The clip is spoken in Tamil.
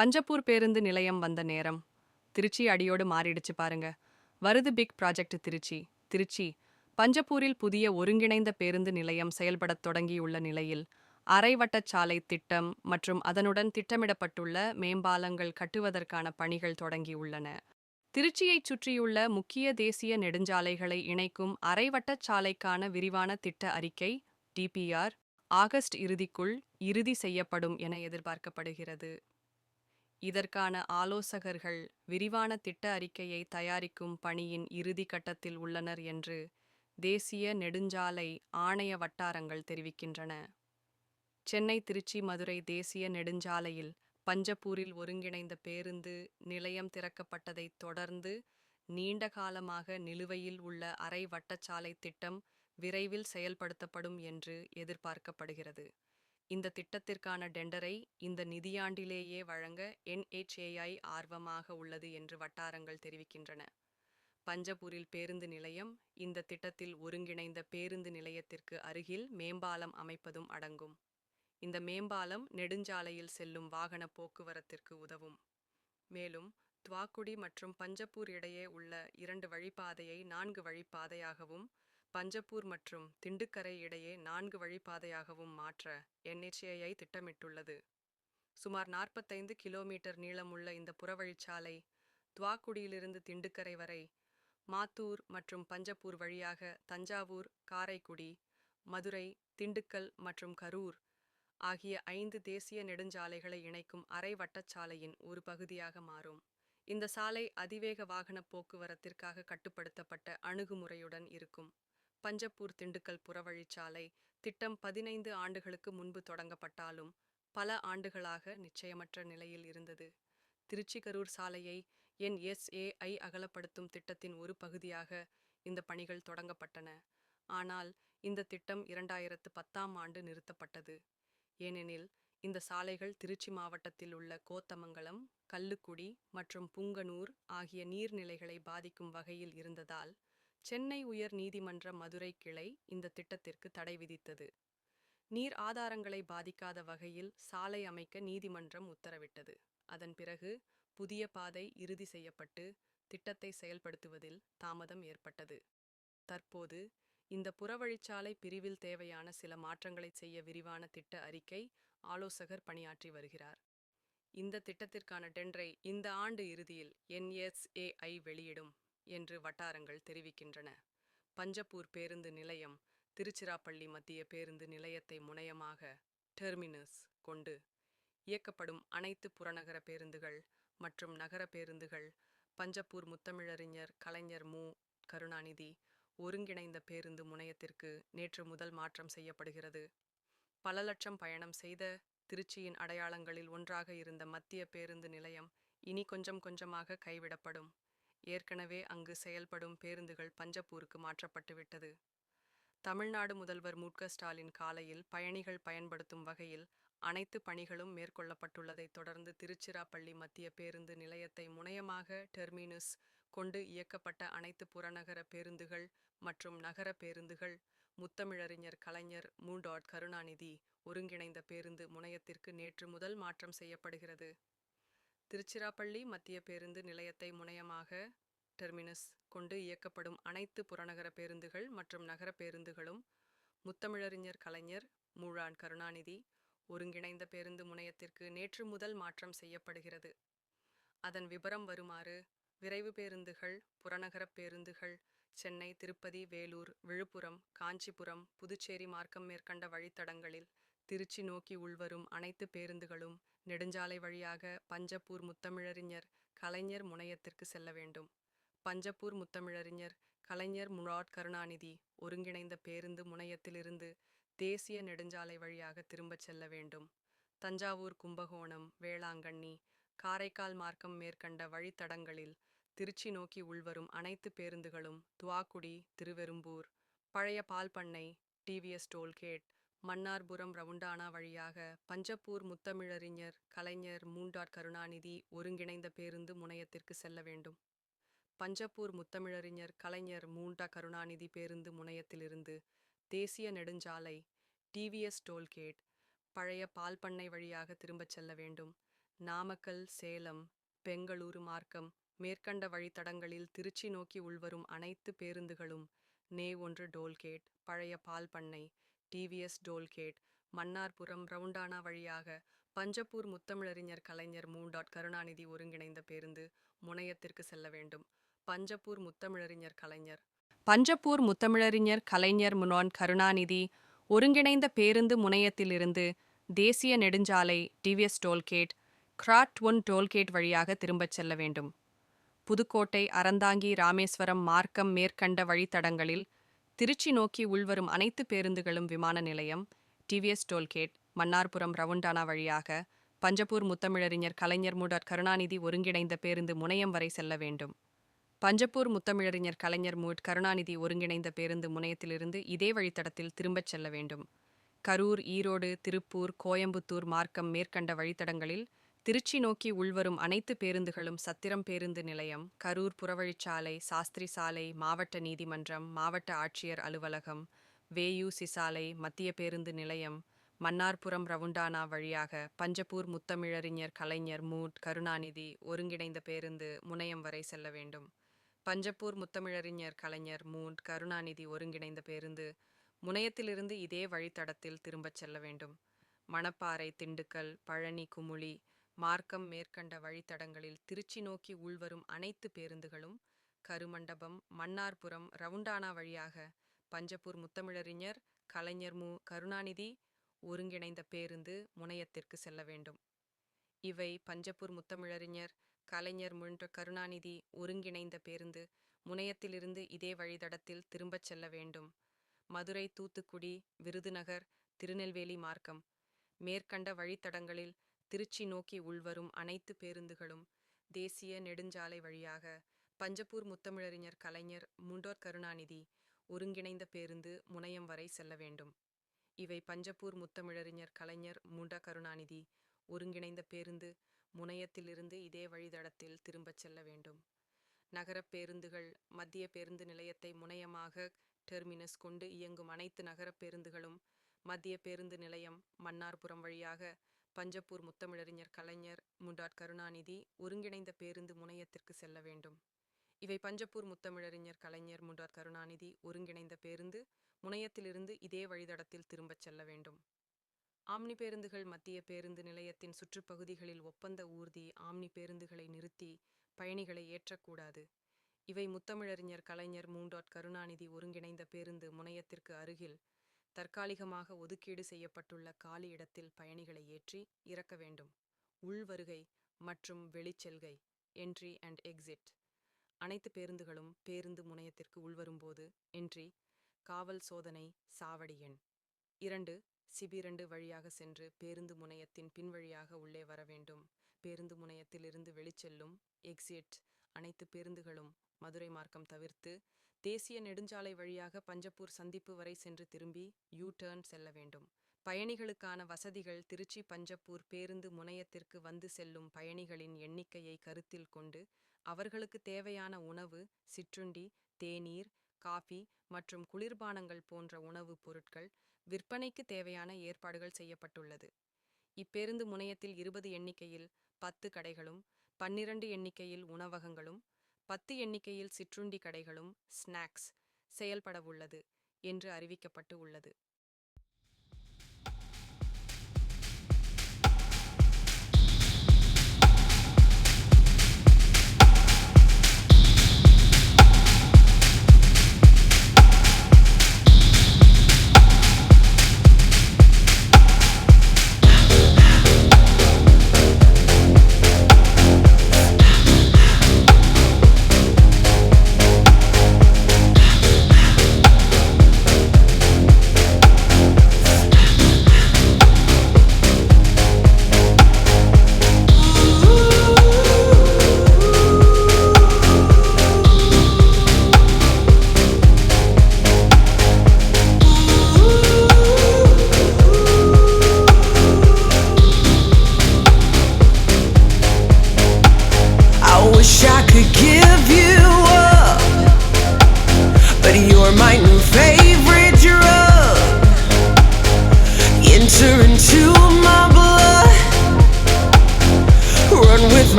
பஞ்சப்பூர் பேருந்து நிலையம் வந்த நேரம். திருச்சி அடியோடு மாறிடுச்சு பாருங்க. வருது பிக் ப்ராஜெக்ட் திருச்சி. திருச்சி பஞ்சப்பூரில் புதிய ஒருங்கிணைந்த பேருந்து நிலையம் செயல்படத் தொடங்கியுள்ள நிலையில் அரைவட்டச் சாலை திட்டம் மற்றும் அதனுடன் திட்டமிடப்பட்டுள்ள மேம்பாலங்கள் கட்டுவதற்கான பணிகள் தொடங்கியுள்ளன. திருச்சியைச் சுற்றியுள்ள முக்கிய தேசிய நெடுஞ்சாலைகளை இணைக்கும் அரைவட்டச் சாலைக்கான விரிவான திட்ட அறிக்கை டிபிஆர் ஆகஸ்ட் இறுதிக்குள் இறுதி செய்யப்படும் என எதிர்பார்க்கப்படுகிறது. இதற்கான ஆலோசகர்கள் விரிவான திட்ட அறிக்கையை தயாரிக்கும் பணியின் இறுதி கட்டத்தில் உள்ளனர் என்று தேசிய நெடுஞ்சாலை ஆணைய வட்டாரங்கள் தெரிவிக்கின்றன. சென்னை திருச்சி மதுரை தேசிய நெடுஞ்சாலையில் பஞ்சப்பூரில் ஒருங்கிணைந்த பேருந்து நிலையம் திறக்கப்பட்டதைத் தொடர்ந்து நீண்ட காலமாக நிலுவையில் உள்ள அரை வட்டச்சாலை திட்டம் விரைவில் செயல்படுத்தப்படும் என்று எதிர்பார்க்கப்படுகிறது. இந்த திட்டத்திற்கான டெண்டரை இந்த நிதியாண்டிலேயே வழங்க என்ஹெச்ஏஐ ஆர்வமாக உள்ளது என்று வட்டாரங்கள் தெரிவிக்கின்றன. பஞ்சபூரில் பேருந்து நிலையம் இந்த திட்டத்தில் ஒருங்கிணைந்த பேருந்து நிலையத்திற்கு அருகில் மேம்பாலம் அமைப்பதும் அடங்கும். இந்த மேம்பாலம் நெடுஞ்சாலையில் செல்லும் வாகன போக்குவரத்திற்கு உதவும். மேலும் துவாக்குடி மற்றும் பஞ்சப்பூர் இடையே உள்ள இரண்டு வழிப்பாதையை நான்கு வழிப்பாதையாகவும் பஞ்சப்பூர் மற்றும் திண்டுக்கரை இடையே நான்கு வழிப்பாதையாகவும் மாற்ற என்ஹெச்ஏஐ திட்டமிட்டுள்ளது. சுமார் நாற்பத்தைந்து கிலோமீட்டர் நீளமுள்ள இந்த புறவழிச்சாலை துவாக்குடியிலிருந்து திண்டுக்கரை வரை மாத்தூர் மற்றும் பஞ்சப்பூர் வழியாக தஞ்சாவூர் காரைக்குடி மதுரை திண்டுக்கல் மற்றும் கரூர் ஆகிய ஐந்து தேசிய நெடுஞ்சாலைகளை இணைக்கும் அரை வட்டச்சாலையின் ஒரு பகுதியாக மாறும். இந்த சாலை அதிவேக வாகன போக்குவரத்திற்காக கட்டுப்படுத்தப்பட்ட அணுகுமுறையுடன் இருக்கும். பஞ்சப்பூர் திண்டுக்கல் புறவழிச்சாலை திட்டம் பதினைந்து ஆண்டுகளுக்கு முன்பு தொடங்கப்பட்டாலும் பல ஆண்டுகளாக நிச்சயமற்ற நிலையில் இருந்தது. திருச்சி கரூர் சாலையை என்எஸ்ஏஐ அகலப்படுத்தும் திட்டத்தின் ஒரு பகுதியாக இந்த பணிகள் தொடங்கப்பட்டன. ஆனால் இந்த திட்டம் இரண்டாயிரத்து பத்தாம் ஆண்டு நிறுத்தப்பட்டது. ஏனெனில் இந்த சாலைகள் திருச்சி மாவட்டத்தில் உள்ள கோத்தமங்கலம் கல்லுக்குடி மற்றும் புங்கனூர் ஆகிய நீர்நிலைகளை பாதிக்கும் வகையில் இருந்ததால் சென்னை உயர் நீதிமன்ற மதுரை கிளை இந்த திட்டத்திற்கு தடை விதித்தது. நீர் ஆதாரங்களை பாதிக்காத வகையில் சாலை அமைக்க நீதிமன்றம் உத்தரவிட்டது. அதன் பிறகு புதிய பாதை இறுதி செய்யப்பட்டு திட்டத்தை செயல்படுத்துவதில் தாமதம் ஏற்பட்டது. தற்போது இந்த புறவழிச்சாலை பிரிவில் தேவையான சில மாற்றங்களை செய்ய விரிவான திட்ட அறிக்கை ஆலோசகர் பணியாற்றி வருகிறார். இந்த திட்டத்திற்கான டெண்டரை இந்த ஆண்டு இறுதியில் என்எஸ்ஏஐ வெளியிடும். என்று வட்டாரங்கள் தெரிவிக்கின்றன. பஞ்சப்பூர் பேருந்து நிலையம் திருச்சிராப்பள்ளி மத்திய பேருந்து நிலையத்தை முனையமாக டெர்மினஸ் கொண்டு இயக்கப்படும் அனைத்து புறநகர பேருந்துகள் மற்றும் நகர பேருந்துகள் பஞ்சப்பூர் முத்தமிழறிஞர் கலைஞர் மு. கருணாநிதி ஒருங்கிணைந்த பேருந்து முனையத்திற்கு நேற்று முதல் மாற்றம் செய்யப்படுகிறது. பல லட்சம் பயணம் செய்த திருச்சியின் அடையாளங்களில் ஒன்றாக இருந்த மத்திய பேருந்து நிலையம் இனி கொஞ்சம் கொஞ்சமாக கைவிடப்படும். ஏற்கனவே அங்கு செயல்படும் பேருந்துகள் பஞ்சப்பூருக்கு மாற்றப்பட்டுவிட்டது தமிழ்நாடு முதல்வர் மு. ஸ்டாலின் காலையில் பயணிகள் பயன்படுத்தும் வகையில் அனைத்து பணிகளும் மேற்கொள்ளப்பட்டுள்ளதைத் தொடர்ந்து திருச்சிராப்பள்ளி மத்திய பேருந்து நிலையத்தை முனையமாக டெர்மினஸ் கொண்டு இயக்கப்பட்ட அனைத்து புறநகர பேருந்துகள் மற்றும் நகர பேருந்துகள் முத்தமிழறிஞர் கலைஞர் மு. டாட். கருணாநிதி ஒருங்கிணைந்த பேருந்து முனையத்திற்கு நேற்று முதல் மாற்றம் செய்யப்படுகிறது. திருச்சிராப்பள்ளி மத்திய பேருந்து நிலையத்தை முனையமாக டெர்மினஸ் கொண்டு இயக்கப்படும் அனைத்து புறநகர பேருந்துகள் மற்றும் நகர பேருந்துகளும் முத்தமிழறிஞர் கலைஞர் மூழான் கருணாநிதி ஒருங்கிணைந்த பேருந்து முனையத்திற்கு நேற்று முதல் மாற்றம் செய்யப்படுகிறது. அதன் விபரம் வருமாறு விரைவு பேருந்துகள் புறநகர பேருந்துகள் சென்னை திருப்பதி வேலூர் விழுப்புரம் காஞ்சிபுரம் புதுச்சேரி மார்க்கம் மேற்கண்ட வழித்தடங்களில் திருச்சி நோக்கி உள்வரும் அனைத்து பேருந்துகளும் நெடுஞ்சாலை வழியாக பஞ்சப்பூர் முத்தமிழறிஞர் கலைஞர் முனையத்திற்கு செல்ல வேண்டும். பஞ்சப்பூர் முத்தமிழறிஞர் கலைஞர் முராட் கருணாநிதி ஒருங்கிணைந்த பேருந்து முனையத்திலிருந்து தேசிய நெடுஞ்சாலை வழியாக திரும்பச் செல்ல வேண்டும். தஞ்சாவூர் கும்பகோணம் வேளாங்கண்ணி காரைக்கால் மார்க்கம் மேற்கண்ட வழித்தடங்களில் திருச்சி நோக்கி உள்வரும் அனைத்து பேருந்துகளும் துவாக்குடி திருவெரும்பூர் பழைய பால் பண்ணை டிவிஎஸ் டோல்கேட் மன்னார்புரம் ரவுண்டானா வழியாக பஞ்சப்பூர் முத்தமிழறிஞர் கலைஞர் மூண்டாட் கருணாநிதி ஒருங்கிணைந்த பேருந்து முனையத்திற்கு செல்ல வேண்டும். பஞ்சப்பூர் முத்தமிழறிஞர் கலைஞர் மூண்டா கருணாநிதி பேருந்து முனையத்திலிருந்து தேசிய நெடுஞ்சாலை டிவிஎஸ் டோல்கேட் பழைய பால் பண்ணை வழியாக திரும்பச் செல்ல வேண்டும். நாமக்கல் சேலம் பெங்களூரு மார்க்கம் மேற்கண்ட வழித்தடங்களில் திருச்சி நோக்கி உள்வரும் அனைத்து பேருந்துகளும் நே ஒன்று டோல்கேட் பழைய பால் பண்ணை டிவிஎஸ் டோல்கேட் மன்னார்புரம் ரவுண்டானா வழியாக பஞ்சப்பூர் முத்தமிழறிஞர் கலைஞர் மூண்டாட் கருணாநிதி ஒருங்கிணைந்த பேருந்து முனையத்திற்கு செல்ல வேண்டும். பஞ்சப்பூர் முத்தமிழறிஞர் கலைஞர். பஞ்சப்பூர் முத்தமிழறிஞர் கலைஞர் முனான் கருணாநிதி ஒருங்கிணைந்த பேருந்து முனையத்திலிருந்து தேசிய நெடுஞ்சாலை டிவிஎஸ் டோல்கேட் கிராட் ஒன் டோல்கேட் வழியாக திரும்பச் செல்ல வேண்டும். புதுக்கோட்டை அறந்தாங்கி ராமேஸ்வரம் மார்க்கம் மேற்கண்ட வழித்தடங்களில் திருச்சி நோக்கி உள்வரும் அனைத்து பேருந்துகளும் விமான நிலையம் டிவிஎஸ் டோல்கேட் மன்னார்புரம் ரவுண்டானா வழியாக பஞ்சப்பூர் முத்தமிழறிஞர் கலைஞர் மூடார் கருணாநிதி ஒருங்கிணைந்த பேருந்து முனையம் வரை செல்ல வேண்டும். பஞ்சப்பூர் முத்தமிழறிஞர் கலைஞர் மூட் கருணாநிதி ஒருங்கிணைந்த பேருந்து முனையத்திலிருந்து இதே வழித்தடத்தில் திரும்பச் செல்ல வேண்டும். கரூர் ஈரோடு திருப்பூர் கோயம்புத்தூர் மார்க்கம் மேற்கண்ட வழித்தடங்களில் திருச்சி நோக்கி உள்வரும் அனைத்து பேருந்துகளும் சத்திரம் பேருந்து நிலையம் கரூர் புறவழிச்சாலை சாஸ்திரி சாலை மாவட்ட நீதிமன்றம் மாவட்ட ஆட்சியர் அலுவலகம் வேயூசி சாலை மத்திய பேருந்து நிலையம் மன்னார்புரம் ரவுண்டானா வழியாக பஞ்சப்பூர் முத்தமிழறிஞர் கலைஞர் மூட் கருணாநிதி ஒருங்கிணைந்த பேருந்து முனையம் வரை செல்ல வேண்டும். பஞ்சப்பூர் முத்தமிழறிஞர் கலைஞர் மூட் கருணாநிதி ஒருங்கிணைந்த பேருந்து முனையத்திலிருந்து இதே வழித்தடத்தில் திரும்பச் செல்ல வேண்டும். மணப்பாறை திண்டுக்கல் பழனி குமுளி மார்க்கம் மேற்கண்ட வழித்தடங்களில் திருச்சி நோக்கி உள்வரும் அனைத்து பேருந்துகளும் கருமண்டபம் மன்னார்புரம் ரவுண்டானா வழியாக பஞ்சப்பூர் முத்தமிழறிஞர் கலைஞர் மு. கருணாநிதி ஒருங்கிணைந்த பேருந்து முனையத்திற்கு செல்ல வேண்டும். இவை பஞ்சப்பூர் முத்தமிழறிஞர் கலைஞர் முன்ற கருணாநிதி ஒருங்கிணைந்த பேருந்து முனையத்திலிருந்து இதே வழித்தடத்தில் திரும்பச் செல்ல வேண்டும். மதுரை தூத்துக்குடி விருதுநகர் திருநெல்வேலி மார்க்கம். மேற்கண்ட வழித்தடங்களில் திருச்சி நோக்கி உள்வரும் அனைத்து பேருந்துகளும் தேசிய நெடுஞ்சாலை வழியாக பஞ்சப்பூர் முத்தமிழறிஞர் கலைஞர் முண்டோர் கருணாநிதி ஒருங்கிணைந்த பேருந்து முனையம் வரை செல்ல வேண்டும். இவை பஞ்சப்பூர் முத்தமிழறிஞர் கலைஞர் முண்ட கருணாநிதி ஒருங்கிணைந்த பேருந்து முனையத்திலிருந்து இதே வழிதடத்தில் திரும்பச் செல்ல வேண்டும். நகரப் பேருந்துகள் மத்திய பேருந்து நிலையத்தை முனையமாக டெர்மினஸ் கொண்டு இயங்கும் அனைத்து நகரப் பேருந்துகளும் மத்திய பேருந்து நிலையம் மன்னார்புரம் வழியாக பஞ்சப்பூர் முத்தமிழறிஞர் கலைஞர் முண்டாட் கருணாநிதி ஒருங்கிணைந்த பேருந்து முனையத்திற்கு செல்ல வேண்டும். இவை பஞ்சப்பூர் முத்தமிழறிஞர் கலைஞர் முண்டாட் கருணாநிதி ஒருங்கிணைந்த பேருந்து முனையத்திலிருந்து இதே வழிதடத்தில் திரும்பச் செல்ல வேண்டும். ஆம்னி பேருந்துகள் மத்திய பேருந்து நிலையத்தின் சுற்றுப்பகுதிகளில் ஒப்பந்த ஊர்தி ஆம்னி பேருந்துகளை நிறுத்தி பயணிகளை ஏற்றக்கூடாது. இவை முத்தமிழறிஞர் கலைஞர் மூண்டாட் கருணாநிதி ஒருங்கிணைந்த பேருந்து முனையத்திற்கு அருகில் தற்காலிகமாக ஒதுக்கீடு செய்யப்பட்டுள்ள காலி இடத்தில் பயணிகளை ஏற்றி இறக்க வேண்டும். உள்வருகை மற்றும் வெளிச்செல்கை என்ட்ரி அண்ட் எக்ஸிட் அனைத்து பேருந்துகளும் பேருந்து முனையத்திற்கு உள்வரும்போது என்ட்ரி காவல் சோதனை சாவடி எண். இரண்டு சிபிரண்டு வழியாக சென்று பேருந்து முனையத்தின் பின்வழியாக உள்ளே வர வேண்டும். பேருந்து முனையத்திலிருந்து வெளிச்செல்லும் எக்ஸிட் அனைத்து பேருந்துகளும் மதுரை மார்க்கம் தவிர்த்து தேசிய நெடுஞ்சாலை வழியாக பஞ்சப்பூர் சந்திப்பு வரை சென்று திரும்பி யூ டர்ன் செல்ல வேண்டும். பயணிகளுக்கான வசதிகள் திருச்சி பஞ்சப்பூர் பேருந்து முனையத்திற்கு வந்து செல்லும் பயணிகளின் எண்ணிக்கையை கருத்தில் கொண்டு அவர்களுக்கு தேவையான உணவு சிற்றுண்டி தேநீர் காஃபி மற்றும் குளிர்பானங்கள் போன்ற உணவுப் பொருட்கள் விற்பனைக்கு தேவையான ஏற்பாடுகள் செய்யப்பட்டுள்ளது. இப்பேருந்து முனையத்தில் இருபது எண்ணிக்கையில் பத்து கடைகளும் பன்னிரண்டு எண்ணிக்கையில் உணவகங்களும் பத்து எண்ணிக்கையில் சிற்றுண்டி கடைகளும் ஸ்நாக்ஸ் செயல்படவுள்ளது என்று அறிவிக்கப்பட்டு உள்ளது.